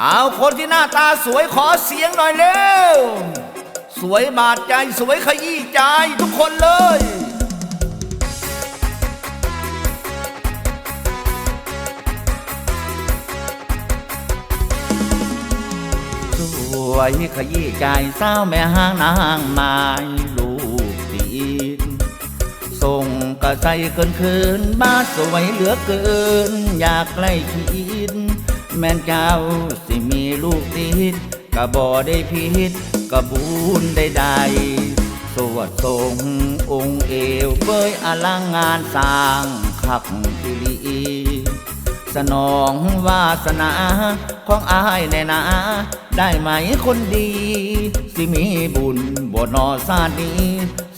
เอาคนที่หน้าตาสวยขอเสียงหน่อยเร็ว สวยบาดใจสวยขยี้ใจทุกคนเลยสวยขยี้ใจสาวแม่ห้างนางไม้ลูกตีนส่งกระใสเกินคืนบ้าสวยเหลือเกิน อยากใกล้ชิด แม่นเจ้าสิมีลูกติดกะบ่ได้ผิดกะบุญได้ใดสวดทรงองค์เอวเบยอลังงานสร้างขักอิลีสนองวาสนาของอายแน่นา ได้ไหมคนดี สิมีบุญบนอซาดนี้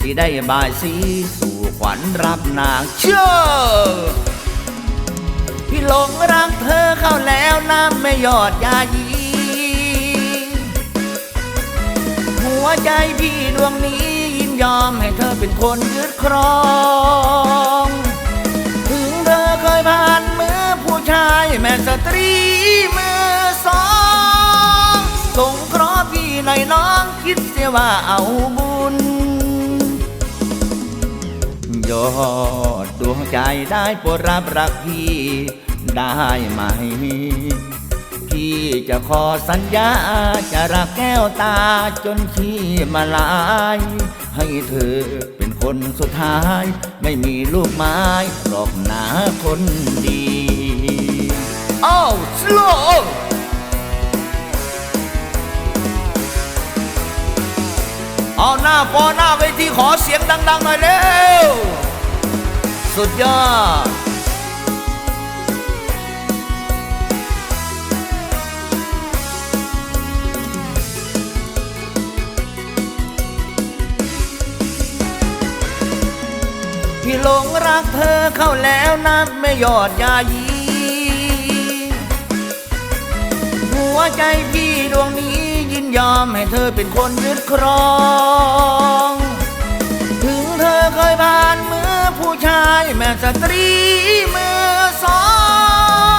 สิได้บายสีสู่ขวัญรับนางเชื่อ พี่หลงรักเธอเข้าแล้วน้ำไม่หยอดยายีหัวใจพี่ดวงนี้ยินยอมให้เธอเป็นคนยึดครอง ถึงเธอเคยผ่านมือผู้ชายแม่สตรีมือสองสงเคราะห์พี่หน่อยน้องคิดเสียว่าเอาบุญยอด ดวงใจได้โปรดรับรักพี่ได้ไหม พี่จะขอสัญญา จะรักแก้วตาจนขี้มาลาย ให้เธอเป็นคนสุดท้าย ไม่มีลูกไม้หรอกหนาคนดีอ้าวสโลเอาหน้าปอหน้าเวทีขอเสียงดัง ๆ หน่อยเร็ว สุดยอด พี่หลงรักเธอเข้าแล้วนับไม่หยอดยายี หัวใจพี่ดวงนี้ยินยอมให้เธอเป็นคนยึดครอง ถึงเธอเคยผ่านมือ สตรีมือสอ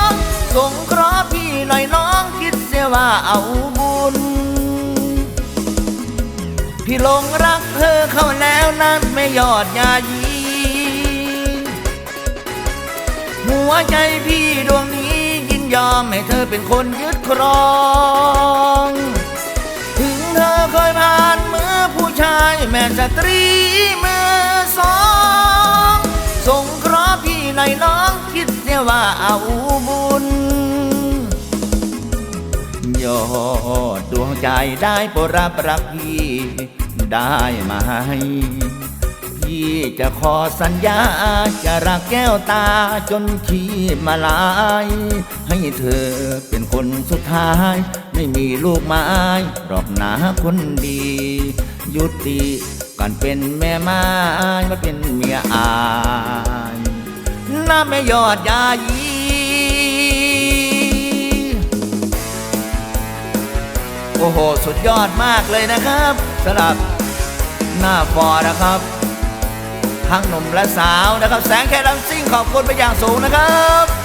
งสงเคราะห์พี่หน่อยน้องคิดเสียว่าเอาบุญ พี่ลงรักเธอเข้าแล้วนั้นไม่ยอดยายี หัวใจพี่ดวงนี้ยินยอมให้เธอเป็นคนยึดครองถึงเธอเคยผ่านมือผู้ชายแม่สตรีมือ ยน้องคิดเสียว่าเอาบุญยอดดวงใจได้โปรรับรักพี่ได้ไหมพี่จะขอสัญญาจะรักแก้วตาจนชีพมาลาย ให้เธอเป็นคนสุดท้าย ไม่มีลูกไม้หรอกหนาคนดี ยุติกันเป็นแม่ไม้มาเป็นเมียอาย น้าไม่ยอดยายีโอ้โห สุดยอดมากเลยนะครับสำหรับหน้าฟอนะครับ ทั้งหนุ่มและสาวนะครับ แสงแค่ดังซิ่งขอบคุณไปอย่างสูงนะครับ